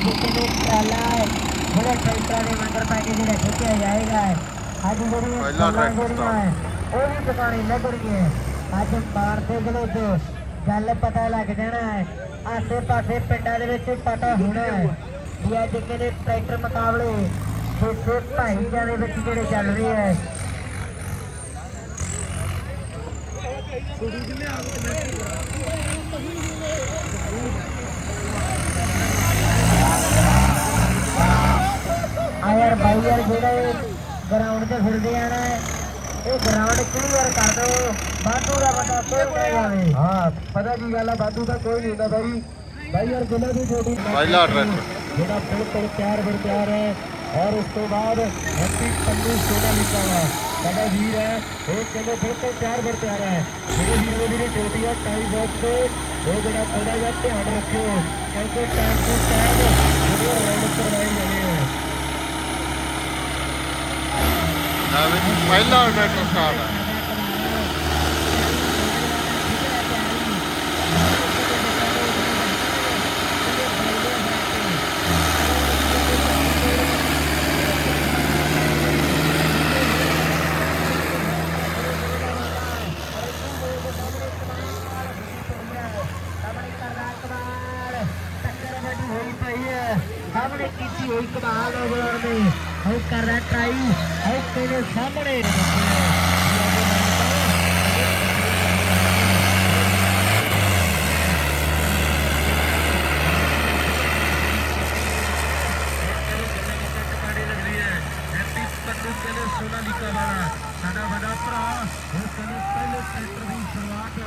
ਅੱਜ ਕਿਹਨੇ ਟਰਾਲਾ ਹੈ ਜਿਹੜੇ ਟਰੈਕਟਰਾਂ ਦੇ ਮੰਗਰ ਪੈ ਕੇ ਜਿਹੜਾ ਖਿੱਚਿਆ ਜਾਏਗਾ ਅੱਜ ਜਿਹੜੀ ਪਹਿਲਾ ਫੁੱਲਾਂ ਟਰੈਕਟਰ ਜਿਹੜੀਆਂ ਹੈ, ਉਹ ਵੀ ਦੁਕਾਨੇ ਲੱਗਣਗੇ ਅੱਜ ਮਾਰਦੇ ਗਲੇ ਤੇ ਗੱਲ ਪਤਾ ਲੱਗ ਜਾਣਾ ਹੈ ਆਸੇ ਪਾਸੇ ਪਿੰਡਾਂ ਦੇ ਵਿੱਚ ਪਤਾ ਹੋਣਾ ਹੈ ਵੀ ਅੱਜ ਕਿਹੜੇ ਟਰੈਕਟਰ ਮੁਕਾਬਲੇ ਛੇ ਭਾਈ ਦੇ ਵਿੱਚ ਜਿਹੜੇ ਚੱਲ ਰਹੇ ਹੈ। ਆ ਯਾਰ ਬਾਈ ਯਾਰ ਜਿਹੜੇ ਗਰਾਊਂਡ 'ਤੇ ਫਿਰਦੇ ਆ ਨਾ ਇਹ ਗਰਾਊਂਡ ਕਲੀਅਰ ਕਰ ਦਿਓ ਬਾਦੂ ਦਾ ਬੰਦਾ ਕੋਈ ਨਾ ਜਾਵੇ ਹਾਂ। ਪਤਾ ਕੀ ਗੱਲ ਆ ਬਾਦੂ ਦਾ ਕੋਈ ਨਹੀਂ ਹੁੰਦਾ ਬਾਈ। ਬਾਈ ਯਾਰ ਜਿੰਨਾ ਦੀ ਛੋਟੀ ਪਹਿਲਾ ਟਰੈਕਟਰ ਜਿਹੜਾ ਬਿਲਕੁਲ ਤਿਆਰ ਬਰ ਤਿਆਰ ਹੈ ਔਰ ਉਸ ਤੋਂ ਬਾਅਦ ਹੈਪੀ ਪੰਨੂ ਸੋਨਾ ਲਿਖਾ ਵਾ ਸਾਡਾ ਵੀਰ ਹੈ ਉਹ ਕਹਿੰਦੇ ਬਿਲਕੁਲ ਤਿਆਰ ਬਰ ਤਿਆਰ ਹੈ। ਜਿਹੜੇ ਵੀਰ ਦੀ ਛੋਟੀ ਹੈ ਟਾਈ ਬਾਕਸ ਤੇ। ਉਹ ਜਿਹੜਾ ਥੋੜਾ ਜਿਹਾ ਧਿਆਨ ਰੱਖਿਓ। ਕਿਉਂਕਿ ਟਾਈਮ ਤੋਂ ਟਾਈਮ ਜਿਹੜੇ ਰਾਉਂਡ ਕਰਵਾਏ ਜਾਣੇ ਆ ਨਾ ਵੀ ਪਹਿਲਾ ਟਰੈਕਟਰ ਸਟਾਰਟ ਹੈ ਸਾਹਮਣੇ ਕਰਦਾ ਕਮਾਲ ਟੱਕਰ ਵੱਡੀ ਹੋਈ ਪਈ ਹੈ ਸਾਹਮਣੇ ਕੀਤੀ ਹੋਈ ਕਮਾਲ ਨੌਜਵਾਨ ਨੇ ਉਹ ਕਰ ਰਿਹਾ ਟਰਾਈ ਉਹ ਤੇਰੇ ਸਾਹਮਣੇ ਸਾਡਾ ਵੱਡਾ ਭਰਾ ਉਹ ਕਹਿੰਦੇ ਪਹਿਲੇ ਟਰੈਕਟਰ ਦੀ ਸ਼ੁਰੂਆਤ,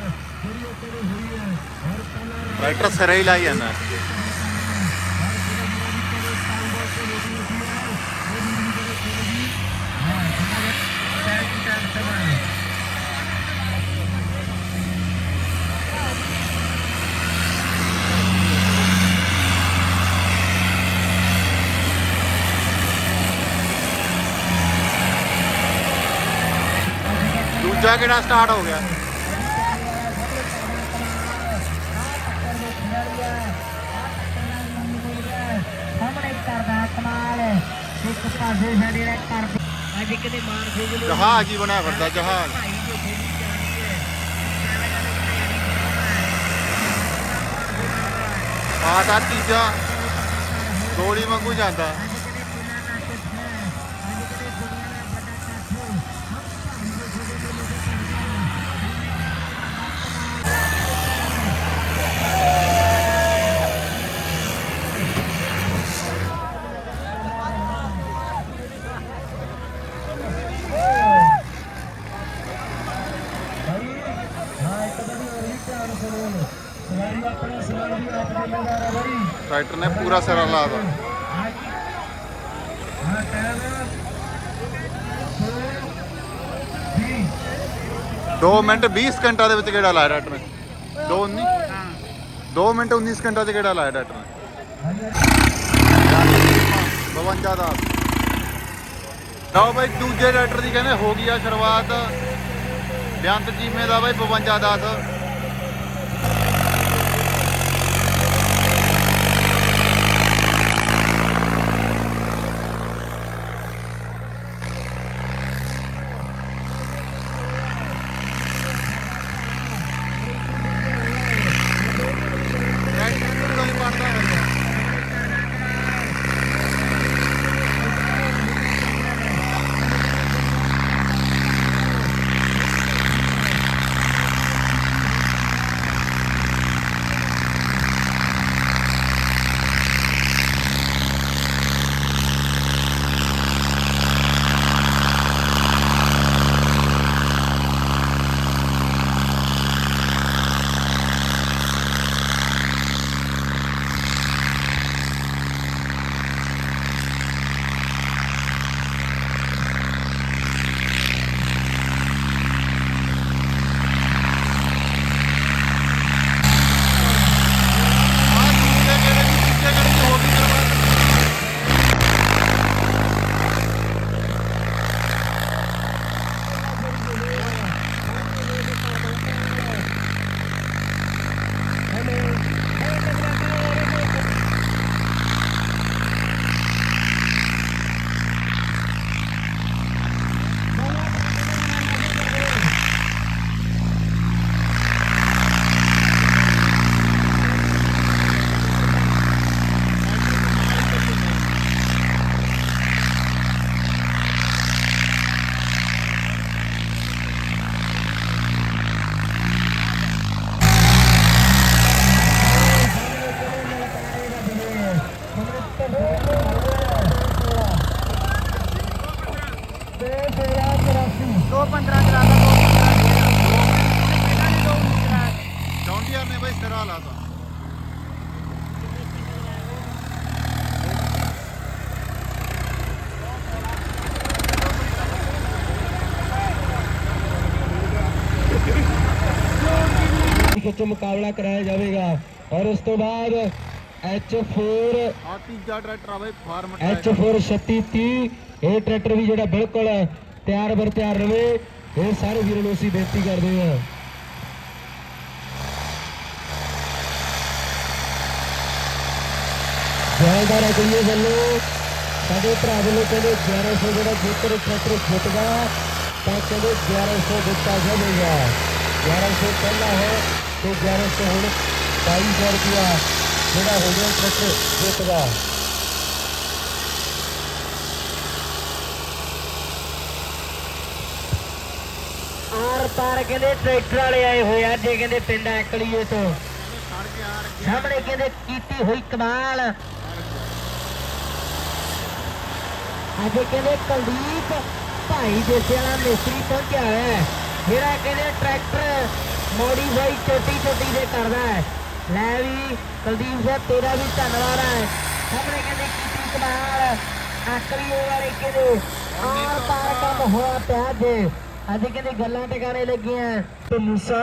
ਜਿਹੜੀ ਉਹ ਕਹਿੰਦੇ ਹੋਈ ਹੈ ਔਰ ਪਹਿਲਾ ਟਰੈਕਟਰ ਸਿਰੇ ਹੀ ਲਾਈ ਜਾਂਦਾ। ਦੂਜਾ ਕਿਹੜਾ ਸਟਾਰਟ ਹੋ ਗਿਆ? ਜਹਾਜ਼ ਹੀ ਬਣਿਆ ਫਿਰਦਾ, ਜਹਾਜ਼। ਆ ਤਾਂ ਤੀਜਾ, ਗੋਲੀ ਵਾਂਗੂ ਜਾਂਦਾ। ਟਰੈਕਟਰ ਨੇ ਪੂਰਾ ਸਿਰਾ ਲਾਦਾ ਹਾਂ ਟਾਈਮ 2 ਮਿੰਟ 20 ਸਕਿੰਟਾਂ ਦੇ ਵਿੱਚ ਕਿਹੜਾ ਲਾਇਆ ਟਰੈਕਟਰ ਨੇ? 2 19 2 ਮਿੰਟ 19 ਸਕਿੰਟਾਂ 'ਚ ਕਿਹੜਾ ਲਾਇਆ ਟਰੈਕਟਰ ਨੇ? 52 ਦਾ। ਲਓ ਬਾਈ, ਦੂਜੇ ਡਾਕਟਰ ਦੀ ਕਹਿੰਦੇ ਹੋ ਗਈ ਆ ਸ਼ੁਰੂਆਤ। ਬੇਅੰਤ ਜੀਮੇ ਦਾ ਬਾਈ 52 10 H4 ਆ ਤੀਜਾ ਟਰੈਕਟਰ ਆ ਬਾਈ ਫਾਰਮ H4 3630 ਇਹ ਟਰੈਕਟਰ ਵੀ ਜਿਹੜਾ ਬਿਲਕੁਲ ਤਿਆਰ ਬਰ ਤਿਆਰ ਰਵੇ ਇਹ ਸਾਰੇ ਵੀਰਾਂ ਨੂੰ ਅਸੀਂ ਬੇਨਤੀ ਕਰਦੇ ਹਾਂ। ਜੈਲਦਾਰ ਅਗਲੀਏ ਵੱਲੋਂ ਸਾਡੇ ਭਰਾ ਵੱਲੋਂ ਕਹਿੰਦੇ 1100 ਜਿਹੜਾ ਜੇਕਰ ਟਰੈਕਟਰ ਜਿੱਤਦਾ ਤਾਂ ਕਹਿੰਦੇ 1100 ਦਿੱਤਾ ਜਾਵੇਗਾ। 1100 ਪਹਿਲਾਂ ਹੈ ਤੇ 1100 ਹੁਣ 2200 ਰੁਪਇਆ। ਜਿਹੜਾ ਹੋ ਗਿਆ ਟਰੈਕਟਰ ਜਿੱਤਦਾ ਆਰ ਪਾਰ ਕਹਿੰਦੇ ਟਰੈਕਟਰ ਵਾਲੇ ਆਏ ਹੋਏ ਆ ਜੇ ਕਹਿੰਦੇ ਪਿੰਡ ਐਕਲੀਏ ਤੋਂ ਖੜ ਕੇ ਆ ਰੱਖੀ ਸਾਹਮਣੇ ਕਹਿੰਦੇ ਕੀਤੀ ਹੋਈ ਕਮਾਲ ਅੱਜ ਕਹਿੰਦੇ ਕੁਲਦੀਪ ਭਾਈ ਦੇਸੇ ਵਾਲਾ ਮਿਸਤਰੀ ਪਹੁੰਚਿਆ ਹੋਇਆ ਹੈ ਜਿਹੜਾ ਕਹਿੰਦੇ ਟਰੈਕਟਰ ਮੋਡੀਫਾਈ ਛੋਟੀ ਛੋਟੀ ਦੇ ਕਰਦਾ ਹੈ ਲੈ ਵੀ ਕੁਲਦੀਪ ਸਾਹਿਬ ਤੇਰਾ ਵੀ ਧੰਨਵਾਦ ਹੈ ਸਾਹਮਣੇ ਕਹਿੰਦੇ ਕੀਤੀ ਕਮਾਲ ਆਕਰੀ ਵਾਲੇ ਕਹਿੰਦੇ ਆਰ ਪਾਰ ਕੰਮ ਹੋਇਆ ਪਿਆ ਜੇ। ਅੱਜ ਕਹਿੰਦੇ ਗੱਲਾਂ ਟਿਕਾਣੇ ਲੱਗੀਆਂ। ਤੇ ਮੂਸਾ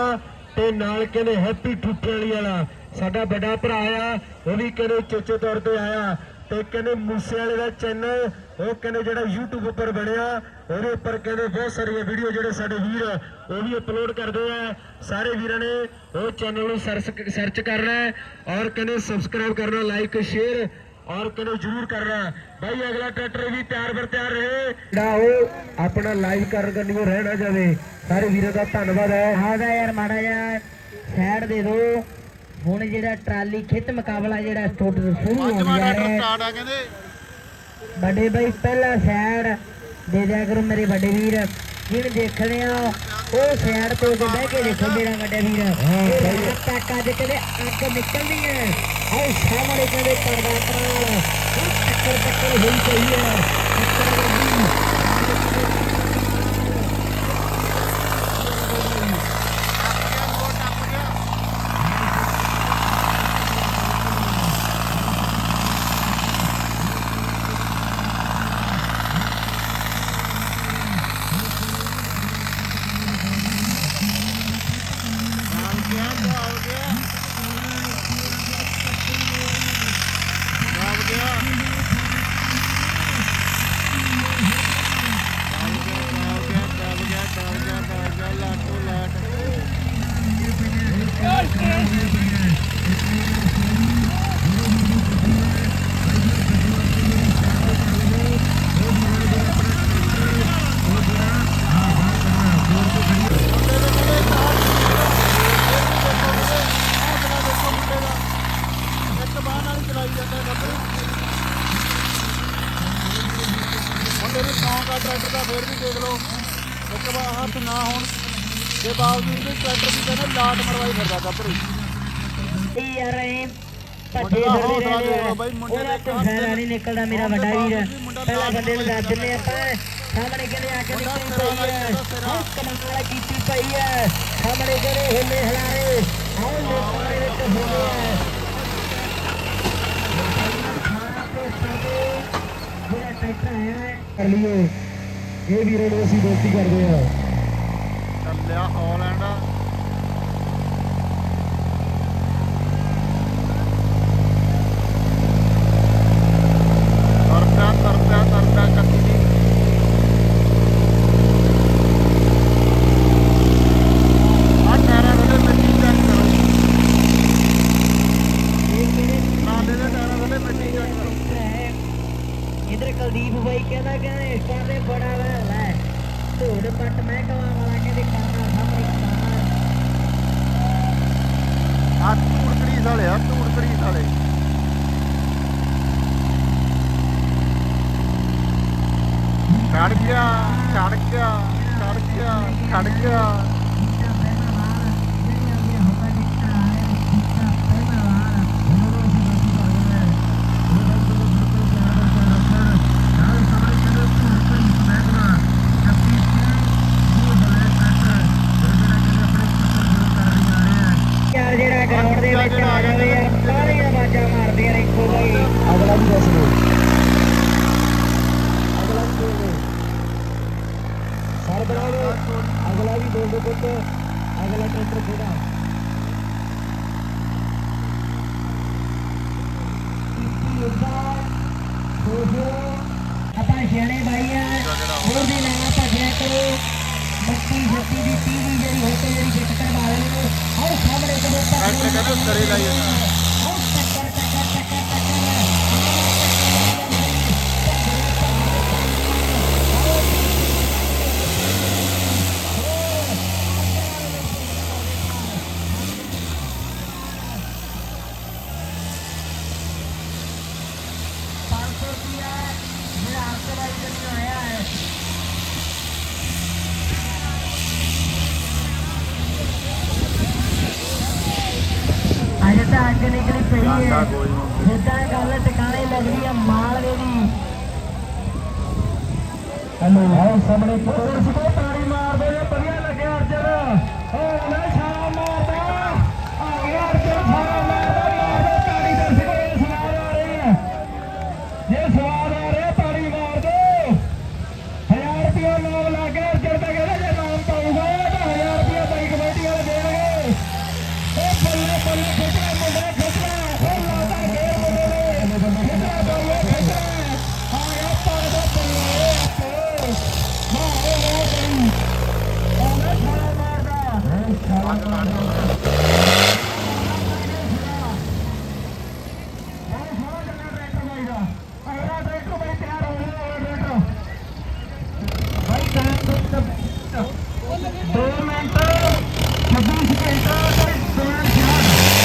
ਤੇ ਨਾਲ ਕਹਿੰਦੇ ਹੈਪੀ ਵਾਲੀ ਵਾਲਾ। ਸਾਡਾ ਵੱਡਾ ਭਰਾ ਆ ਉਹ ਵੀ ਕਹਿੰਦੇ ਚੇਚੇ ਤੌਰ ਤੇ ਆਇਆ। ਤੇ ਕਹਿੰਦੇ ਮੂਸੇ ਵਾਲੇ ਦਾ ਚੈਨਲ ਉਹ ਕਹਿੰਦੇ ਜਿਹੜਾ YouTube ਉੱਪਰ ਬਣਿਆ, ਉਹਦੇ ਉੱਪਰ ਕਹਿੰਦੇ ਬਹੁਤ ਸਾਰੀਆਂ ਵੀਡੀਓ ਜਿਹੜੇ ਸਾਡੇ ਵੀਰ ਉਹ ਵੀ ਅਪਲੋਡ ਕਰਦੇ ਆ। ਸਾਰੇ ਵੀਰਾਂ ਨੇ ਉਹ ਚੈਨਲ ਨੂੰ ਸਰਚ ਕਰਨਾ ਔਰ ਕਹਿੰਦੇ ਸਬਸਕ੍ਰਾਈਬ ਕਰਨਾ ਲਾਈਕ ਸ਼ੇਅਰ ਔਰ ਕਹਿੰਦੇ ਜਰੂਰ ਕਰਨਾ ਭਾਈ ਅਗਲਾ ਟਰੈਕਟਰ ਵੀ ਤਿਆਰ ਬਰ ਤਿਆਰ ਰਹੇ। ਜਿਹੜਾ ਉਹ ਆਪਣਾ ਲਾਈਵ ਕਰਨ ਕੰਨਿਓ ਰਹਿਣਾ ਜਾਵੇ। ਸਾਰੇ ਵੀਰਾਂ ਦਾ ਧੰਨਵਾਦ ਹੈ। ਆਦਾ ਯਾਰ ਮਾੜਾ ਜਿਹਾ ਸਾਈਡ ਦੇ ਦੋ ਹੁਣ ਜਿਹੜਾ ਟਰਾਲੀ ਖਿੱਤ ਮੁਕਾਬਲਾ ਜਿਹੜਾ ਟੋਟਲ ਸ਼ੁਰੂ ਹੋ ਗਿਆ ਹੈ। ਸਟਾਰਟ ਆ ਕਹਿੰਦੇ। ਵੱਡੇ ਬਾਈ ਪਹਿਲਾ ਸਾਈਡ ਦੇ ਦਿਆ ਕਰੋ ਮੇਰੇ ਵੱਡੇ ਵੀਰ। ਜਿਹਨੇ ਦੇਖਣੇ ਆ ਉਹ ਸਾਈਡ ਤੋਂ ਕੇ ਬਹਿ ਕੇ ਦੇਖੋ ਮੇਰਾ ਵੱਡਾ ਵੀਰ। ਇਹ ਤੱਕ ਅੱਜ ਕਦੇ ਅੱਗ ਨਿਕਲਦੀ ਹੈ। ਆਹ ਸਾਹਮਣੇ ਕਦੇ ਪਰਦਾ ਕਰਾਲ ਟੱਕਰ ਟੱਕਰ ਹੋਈ ਪਈ ਹੈ। ਟੱਕਰ ਲੱਗੀ ਆ ਟਰੈਕਟਰ ਦਾ ਫੇਰ ਵੀ ਦੇਖ ਲਓ। ਇੱਕ ਬਾਹ ਹੱਥ ਨਾ ਹੋਣ ਦੇ ਬਾਵਜੂਦ ਵੀ ਟਰੈਕਟਰ ਦੀ ਕਹਿੰਦੇ ਲਾਟ ਮਰਵਾਈ ਫਿਰਦਾ ਇਹ ਯਾਰ ਇਹ ਭੱਜੇ ਮੁੰਡੇ ਦਾ ਆ। ਬਾਈ, ਮੁੰਡੇ ਦੇ ਤੋਂ ਫਾਇਦਾ ਨਹੀਂ ਨਿਕਲਦਾ ਮੇਰਾ ਵੱਡਾ ਵੀਰ। ਪਹਿਲਾਂ ਬੰਦੇ ਨੂੰ ਦੱਸ ਦਿੰਦੇ ਆਪਾਂ। ਸਾਹਮਣੇ ਕਹਿੰਦੇ ਆ ਕੇ ਨਿਕਲੀ ਪਈ ਹੈ ਕਮਾਲ ਕੀਤੀ ਪਈ ਹੈ ਸਾਹਮਣੇ ਕਹਿੰਦੇ ਹਿੱਲੇ ਹਲਾਰੇ ਆਹ ਲੋਕਾਂ ਦੇ ਵਿੱਚ ਹੋਣੇ ਟਰੈਕਟਰ ਆਇਆ ਕਰ ਲਈਏ ਇਹ ਵੀਰਾਂ ਨੂੰ ਅਸੀਂ ਬੇਨਤੀ ਕਰਦੇ ਹਾਂ। ਚੱਲਿਆ ਹਾਲੈਂਡ ਕਰਾਉਣਾ ਅਗਲਾ ਵੀ ਬੋਲ ਦੋ ਪੁੱਤ। ਅਗਲਾ ਟਰੈਕਟਰ ਖੋੜਾ ਆਪਾਂ ਸਿਆਣੇ ਬਾਈ ਆ। ਹੋਰ ਦੀ ਨਾ ਭੱਜਿਆ ਕਰੋ। ਬੱਤੀ ਛੱਤੀ ਦੀ ਟੀਵੀ ਜਿਹੜੀ ਹੋਟੇ ਜਿਹੜੀ ਚੈੱਕ ਕਰਵਾ ਲੈਣ ਉਹ ਸਾਹਮਣੇ ਕਬੂਤਰ ਟਰੈਕਟਰ ਕਰੇ ਲਾਈ ਹੈ ਉਹ ਟੱਕਰ ਅਜੇ ਤਾਂ ਅੱਗ ਨਿਕਲੀ ਪਈ ਹੈ। ਜਿੱਦਾਂ ਗੱਲ ਟਿਕਾਣੇ ਲੱਗਦੀ ਹੈ ਮਾਲਵੇ ਦੀ ਹਲੋ ਆਓ ਸਾਹਮਣੇ ਕੋਲ ਸਿੱਧਾ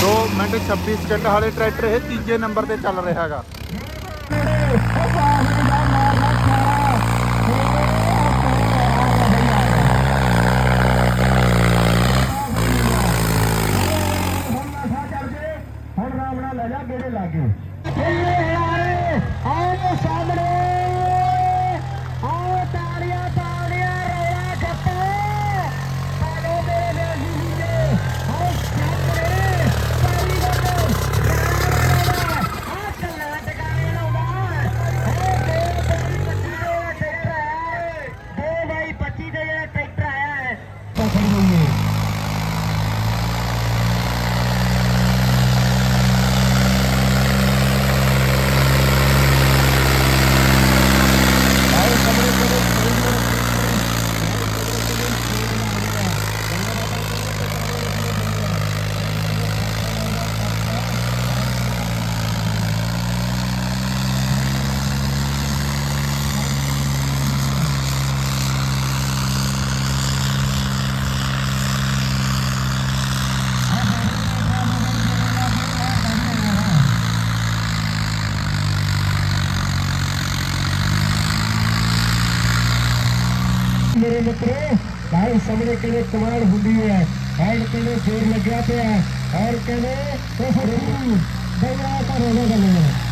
2 ਮਿੰਟ 26 ਸਕਿੰਟ ਵਾਲੇ ਟਰੈਕਟਰ ਇਹ ਤੀਜੇ ਨੰਬਰ ਤੇ ਚੱਲ ਰਿਹਾ ਹੈਗਾ। ਸਾਹਮਣੇ ਕਹਿੰਦੇ ਕਮਾਲ ਹੁੰਦੀ ਹੈ ਔਰ ਕਹਿੰਦੇ ਫੇਰ ਲੱਗਿਆ ਪਿਆ। ਔਰ ਕਹਿੰਦੇ ਦਇਆ ਕਰੋ ਨਾ ਗੱਲ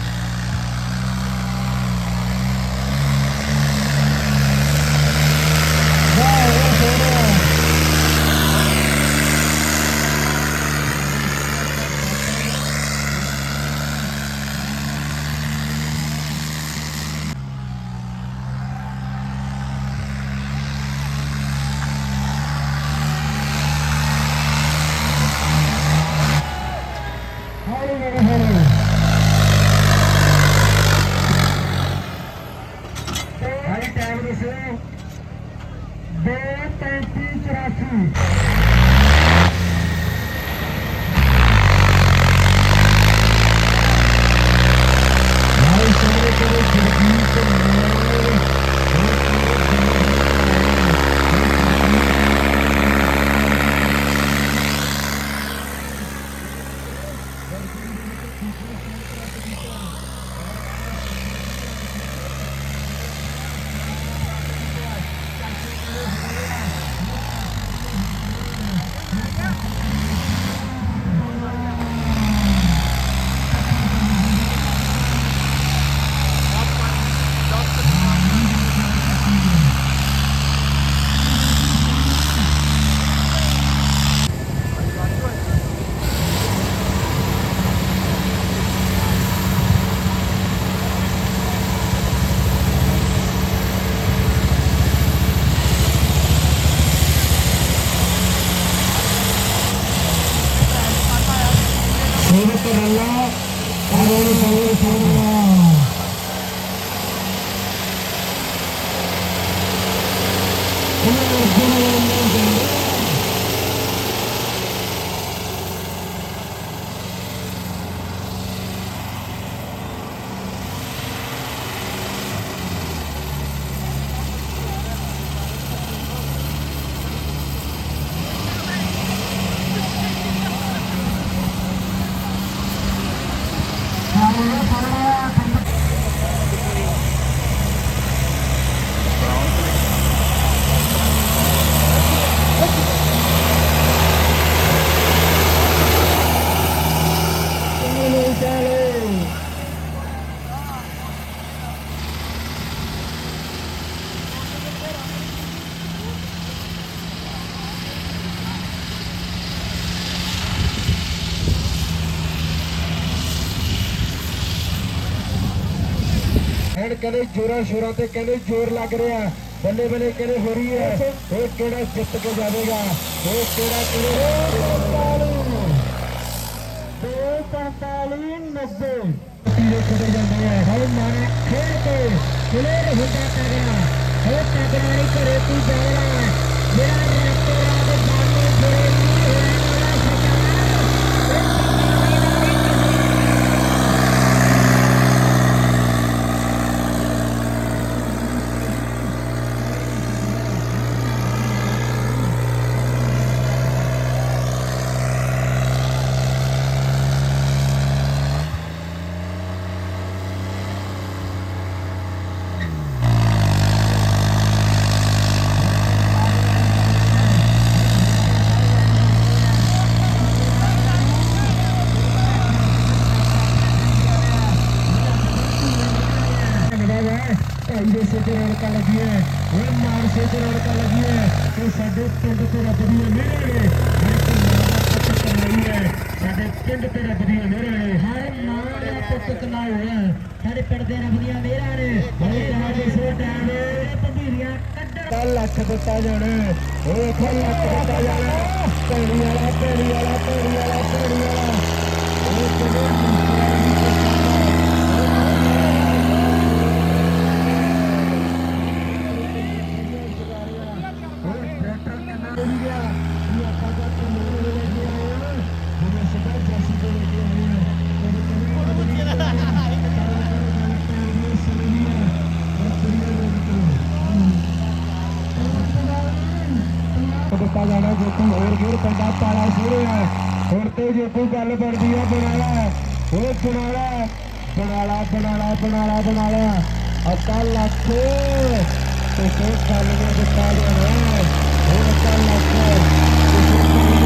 ਐਨ ਕਹਿੰਦੇ ਜੋਰਾਂ ਸ਼ੋਰਾਂ ਤੇ ਕਹਿੰਦੇ ਜ਼ੋਰ ਲੱਗ ਰਿਹਾ। ਬੱਲੇ ਬੱਲੇ ਕਹਿੰਦੇ ਹੋ ਰਹੀ ਹੈ। ਇਹ ਕਿਹੜਾ ਜਿੱਤ ਕੇ ਜਾਵੇਗਾ? ਇਹ ਕਿਹੜਾ ਕਿਹੜਾ ਦੋ ਪੰਤਾਲੀ, ਨੱਬੇ। ਤੀਰੇ ਖੜੇ ਜਾਂਦੇ ਆ ਹਾਏ ਮਾਰੇ ਖੇਡ ਕੇ ਖੇਡ ਹੁੰਦਾ ਤਗੜਾ ਹੋ ਤਗੜਾ ਨਹੀਂ ਘਰੇ ਤੂੰ ਜਾਣਾ ਜਿਹੜਾ ਰਾਤੋਂ ਰਾਤ ਜਾਣੇ ਜਿਹੜੇ ਨਹੀਂ ਹੋਇਆ ਵਾਲਾ ਸਰਕਾਰ ਇਹ ਪੰਤਾਲੀ ਦਾ ਨਹੀਂ ਧੰਨਵਾਦ ਹੈ ਭਾਈ ਤੇ ਰੌਣਕਾਂ ਲੱਗੀਆਂ ਇਹ ਮਾਨ ਤੇ ਰੌਣਕਾਂ ਲੱਗੀਆਂ ਤੇ ਸਾਡੇ ਪਿੰਡ ਤੇ ਰੱਬ ਦੀਆਂ ਮਿਹਰਾਂ ਨੇ। ਹਰ ਇੱਕ ਮਾਂ ਦਾ ਪੁੱਤ ਕਮਾਈ ਹੈ। ਸਾਡੇ ਪਿੰਡ ਤੇ ਰੱਬ ਦੀਆਂ ਮਿਹਰਾਂ ਨੇ। ਹਰ ਮਾਂ ਦਾ ਪੁੱਤ ਕਮਾ ਹੋਇਆ ਸਾਡੇ ਪਿੰਡ ਦੇ ਰੱਬ ਦੀਆਂ ਮਿਹਰਾਂ ਨੇ। ਹਰੇ ਰਾਜ ਇਸੇ ਟਾਈਮ ਪੰਧੀਰੀਆਂ ਕੱਢਣ। ਲੱਖ ਦਿੱਤਾ ਜਾਣਾ। ਉਹ ਕੱਲ ਲੱਖ ਦਿੱਤਾ ਜਾਣਾ। ਭੈਣੀ ਵਾਲਾ ਭੈਣੀ ਵਾਲਾ ਭੈਣੀ ਵਾਲਾ ਭੈਣੀ ਵਾਲਾ। ਉਹ ਕਿਹਨੇ ਮਸ਼ਹੂਰ ਪੰਡਾ ਪਾਲਾ ਸੋਹਣਾ ਹੁਣ ਤੇ ਜੇਪੂ ਗੱਲ ਬਣਦੀ ਆ ਬਣਾਲਾ ਓਏ ਬਣਾਲਾ ਬਣਾਲਾ ਬਣਾਲਾ ਬਣਾਲਾ ਬਣਾਲਾ ਅੱਤਾ ਲੱਖ ਤੇ ਕੋਈ ਗੱਲ ਨਹੀਂ ਦਿੱਤਾ ਦੇ ਹੁਣ ਅੱਤਾ ਲੱਖ